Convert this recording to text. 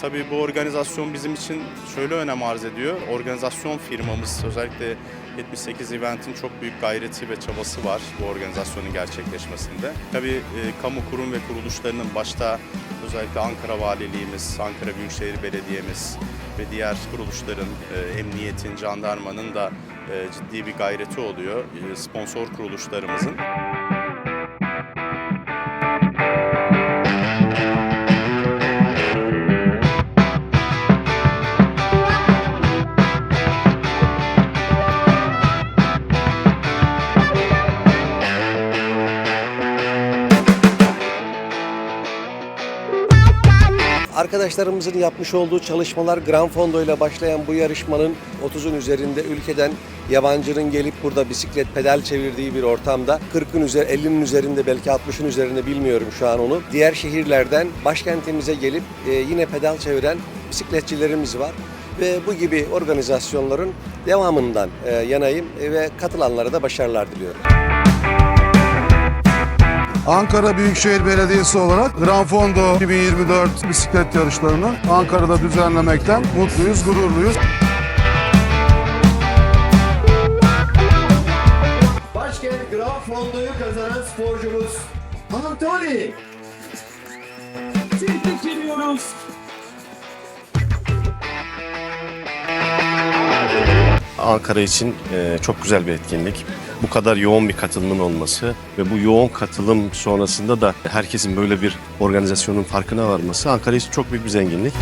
tabii bu organizasyon bizim için şöyle önem arz ediyor. Organizasyon firmamız özellikle 78 Event'in çok büyük gayreti ve çabası var bu organizasyonun gerçekleşmesinde. Tabii e, kamu kurum ve kuruluşlarının başta özellikle Ankara Valiliğimiz, Ankara Büyükşehir Belediye'miz ve diğer kuruluşların, e, emniyetin, jandarmanın da e, ciddi bir gayreti oluyor. E, sponsor kuruluşlarımızın. Arkadaşlarımızın yapmış olduğu çalışmalar Gran Fondo ile başlayan bu yarışmanın 30'un üzerinde ülkeden yabancının gelip burada bisiklet pedal çevirdiği bir ortamda 40'ın üzeri 50'nin üzerinde belki 60'ın üzerinde bilmiyorum şu an onu. Diğer şehirlerden başkentimize gelip e, yine pedal çeviren bisikletçilerimiz var ve bu gibi organizasyonların devamından e, yanayım ve katılanlara da başarılar diliyorum. Ankara Büyükşehir Belediyesi olarak Gran Fondo 2024 bisiklet yarışlarını Ankara'da düzenlemekten mutluyuz, gururluyuz. Başkent Grand Fondo'yu kazanan sporcumuz Anthony. Tebrik ediyoruz. Ankara için e, çok güzel bir etkinlik. Bu kadar yoğun bir katılımın olması ve bu yoğun katılım sonrasında da herkesin böyle bir organizasyonun farkına varması Ankara için çok büyük bir zenginlik.